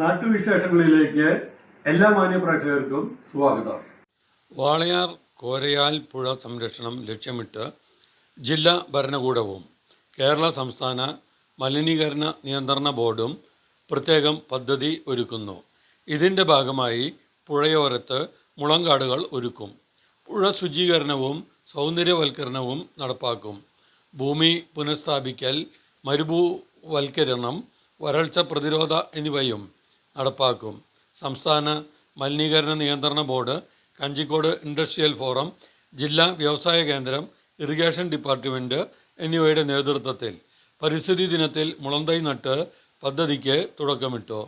നാട്ടുവിശേഷങ്ങളിലേക്ക് എല്ലാ മാന്യപ്രേക്ഷകർക്കും സ്വാഗതം. വാളയാർ കോരയാൽ പുഴ സംരക്ഷണം ലക്ഷ്യമിട്ട് ജില്ലാ ഭരണകൂടവും കേരള സംസ്ഥാന മലിനീകരണ നിയന്ത്രണ ബോർഡും പ്രത്യേകം പദ്ധതി ഒരുക്കുന്നു. ഇതിന്റെ ഭാഗമായി പുഴയോരത്ത് മുളങ്കാടുകൾ ഒരുക്കും. പുഴ ശുചീകരണവും സൗന്ദര്യവൽക്കരണവും നടപ്പാക്കും. ഭൂമി പുനഃസ്ഥാപിക്കൽ മരുഭൂവൽക്കരണം വരൾച്ച പ്രതിരോധ എന്നിവയും നടപ്പാക്കും. സംസ്ഥാന മലിനീകരണ നിയന്ത്രണ ബോർഡ് കഞ്ചിക്കോട് ഇൻഡസ്ട്രിയൽ ഫോറം ജില്ലാ വ്യവസായ കേന്ദ്രം ഇറിഗേഷൻ ഡിപ്പാർട്ട്മെന്റ് എന്നിവയുടെ നേതൃത്വത്തിൽ പരിസ്ഥിതി ദിനത്തിൽ മുളന്തൈ നട്ട് പദ്ധതിക്ക് തുടക്കമിട്ടു.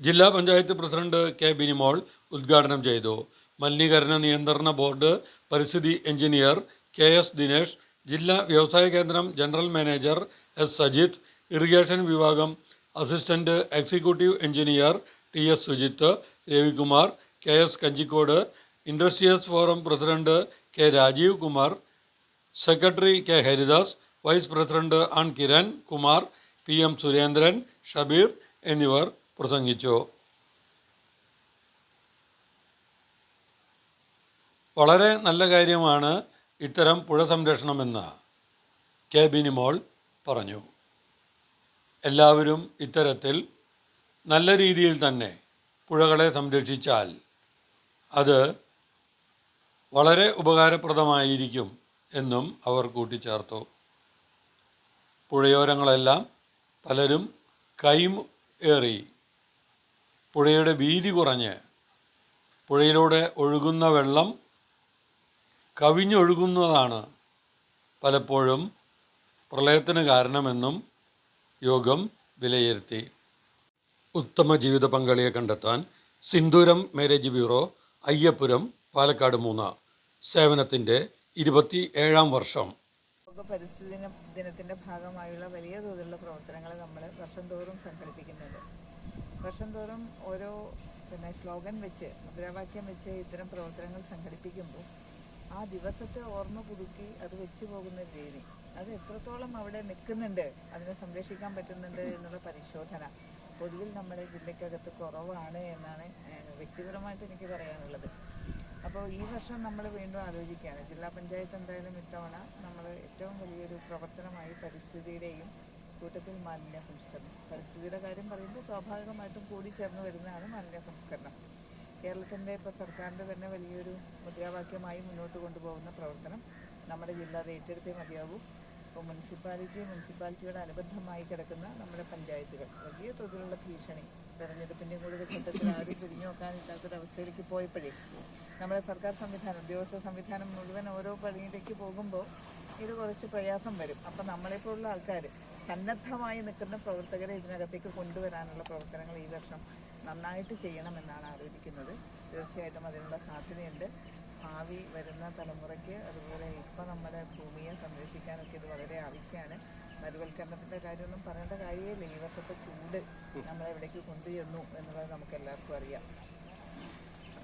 ജില്ലാ പഞ്ചായത്ത് പ്രസിഡന്റ് കെ ബിനിമോൾ ഉദ്ഘാടനം ചെയ്തു. മലിനീകരണ നിയന്ത്രണ ബോർഡ് പരിസ്ഥിതി എഞ്ചിനീയർ കെ എസ് ദിനേഷ് ജില്ലാ വ്യവസായ കേന്ദ്രം general manager S Sajith irrigation വിഭാഗം assistant executive engineer T S Sujith Ravikumar K S Kanjikode industrials forum president K Rajeev Kumar secretary K Haridas vice president ആൺ കിരൺ കുമാർ പി എം സുരേന്ദ്രൻ ഷബീർ എന്നിവർ പ്രസംഗിച്ചു. വളരെ നല്ല കാര്യമാണ് ഇത്തരം പുഴ സംരക്ഷണമെന്ന് കെ ബിനിമോൾ പറഞ്ഞു. എല്ലാവരും ഇത്തരത്തിൽ നല്ല രീതിയിൽ തന്നെ പുഴകളെ സംരക്ഷിച്ചാൽ അത് വളരെ ഉപകാരപ്രദമായിരിക്കും എന്നും അവർ കൂട്ടിച്ചേർത്തു. പുഴയോരങ്ങളെല്ലാം പലരും കൈം ഏറി പുഴയുടെ വീതി കുറഞ്ഞ് പുഴയിലൂടെ ഒഴുകുന്ന വെള്ളം കവിഞ്ഞൊഴുകുന്നതാണ് പലപ്പോഴും പ്രളയത്തിന് കാരണമെന്നും യോഗം വിലയിരുത്തി. ഉത്തമ ജീവിത പങ്കാളിയെ കണ്ടെത്താൻ സിന്ദൂരം മാരേജ് ബ്യൂറോ അയ്യപ്പുരം പാലക്കാട് മൂന്ന് സേവനത്തിന്റെ ഇരുപത്തി ഏഴാം വർഷം. പരിസ്ഥിതി ദിനത്തിന്റെ ഭാഗമായുള്ള വലിയ തോതിലുള്ള പ്രവർത്തനങ്ങൾ നമ്മൾ വർഷം തോറും സംഘടിപ്പിക്കുന്നുണ്ട്. വർഷം തോറും ഓരോ പിന്നെ സ്ലോഗൻ വെച്ച് മുദ്രാവാക്യം വെച്ച് ഇത്തരം പ്രവർത്തനങ്ങൾ സംഘടിപ്പിക്കുമ്പോൾ ആ ദിവസത്തെ ഓർമ്മ പുതുക്കി അത് വെച്ചു പോകുന്ന രീതി. അത് എത്രത്തോളം അവിടെ നിൽക്കുന്നുണ്ട് അതിനെ സംരക്ഷിക്കാൻ പറ്റുന്നുണ്ട് എന്നുള്ള പരിശോധന. പൊതുവിൽ നമ്മുടെ ജില്ലയ്ക്കകത്ത് കുറവാണ് എന്നാണ് വ്യക്തിപരമായിട്ട് എനിക്ക് പറയാനുള്ളത്. അപ്പോൾ ഈ വർഷം നമ്മൾ വീണ്ടും ആലോചിക്കുകയാണ് ജില്ലാ പഞ്ചായത്ത് എന്തായാലും ഇത്തവണ നമ്മൾ ഏറ്റവും വലിയൊരു പ്രവർത്തനമായി പരിസ്ഥിതിയുടെയും കൂട്ടത്തിൽ മാലിന്യ സംസ്കരണം. പരിസ്ഥിതിയുടെ കാര്യം പറയുമ്പോൾ സ്വാഭാവികമായിട്ടും കൂടി ചേർന്ന് വരുന്നതാണ് മാലിന്യ സംസ്കരണം. കേരളത്തിന്റെ ഇപ്പോൾ സർക്കാരിന്റെ തന്നെ വലിയൊരു മുദ്രാവാക്യമായി മുന്നോട്ട് കൊണ്ടുപോകുന്ന പ്രവർത്തനം നമ്മുടെ ജില്ല അത് ഏറ്റെടുത്തേ മതിയാകൂ. ഇപ്പോൾ മുനിസിപ്പാലിറ്റി മുനിസിപ്പാലിറ്റിയോട് അനുബന്ധമായി കിടക്കുന്ന നമ്മുടെ പഞ്ചായത്തുകൾ. വലിയ തോതിലുള്ള ഭീഷണി. തെരഞ്ഞെടുപ്പിന്റെ കൂടെ ഘട്ടത്തിൽ ആരും തിരിഞ്ഞു നോക്കാനില്ലാത്തൊരവസ്ഥയിലേക്ക് പോയപ്പോഴേ നമ്മുടെ സർക്കാർ സംവിധാനം ഉദ്യോഗസ്ഥ സംവിധാനം മുഴുവൻ ഓരോ പണിയിലേക്ക് പോകുമ്പോൾ ഇത് കുറച്ച് പ്രയാസം വരും. അപ്പം നമ്മളെപ്പോലുള്ള ആൾക്കാർ സന്നദ്ധമായി നിൽക്കുന്ന പ്രവർത്തകരെ ഇതിനകത്തേക്ക് കൊണ്ടുവരാനുള്ള പ്രവർത്തനങ്ങൾ ഈ വർഷം നന്നായിട്ട് ചെയ്യണമെന്നാണ് ആലോചിക്കുന്നത്. തീർച്ചയായിട്ടും അതിനുള്ള സാധ്യതയുണ്ട്. ഭാവി വരുന്ന തലമുറയ്ക്ക് അതുപോലെ ഇപ്പം നമ്മുടെ ഭൂമിയെ സംരക്ഷിക്കാനൊക്കെ ഇത് വളരെ ആവശ്യമാണ്. മരുവൽക്കരണത്തിന്റെ കാര്യമൊന്നും പറയേണ്ട കാര്യമില്ല. ഈ വർഷത്തെ ചൂട് നമ്മളെവിടേക്ക് കൊണ്ടുചെന്നു എന്നുള്ളത് നമുക്ക് എല്ലാവർക്കും അറിയാം.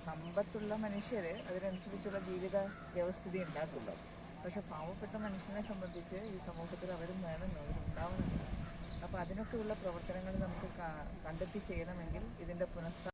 സമ്പത്തുള്ള മനുഷ്യർ അതിനനുസരിച്ചുള്ള ജീവിത വ്യവസ്ഥിതി ഉണ്ടാക്കുള്ളൂ. പക്ഷെ പാവപ്പെട്ട മനുഷ്യനെ സംബന്ധിച്ച് ഈ സമൂഹത്തിൽ അവരും വേണമെന്നോ അവരുണ്ടാവണം അപ്പോൾ അതിനൊക്കെയുള്ള പ്രവർത്തനങ്ങൾ നമുക്ക് കണ്ടെത്തി ചെയ്യണമെങ്കിൽ ഇതിന്റെ പുനഃസ്ഥാ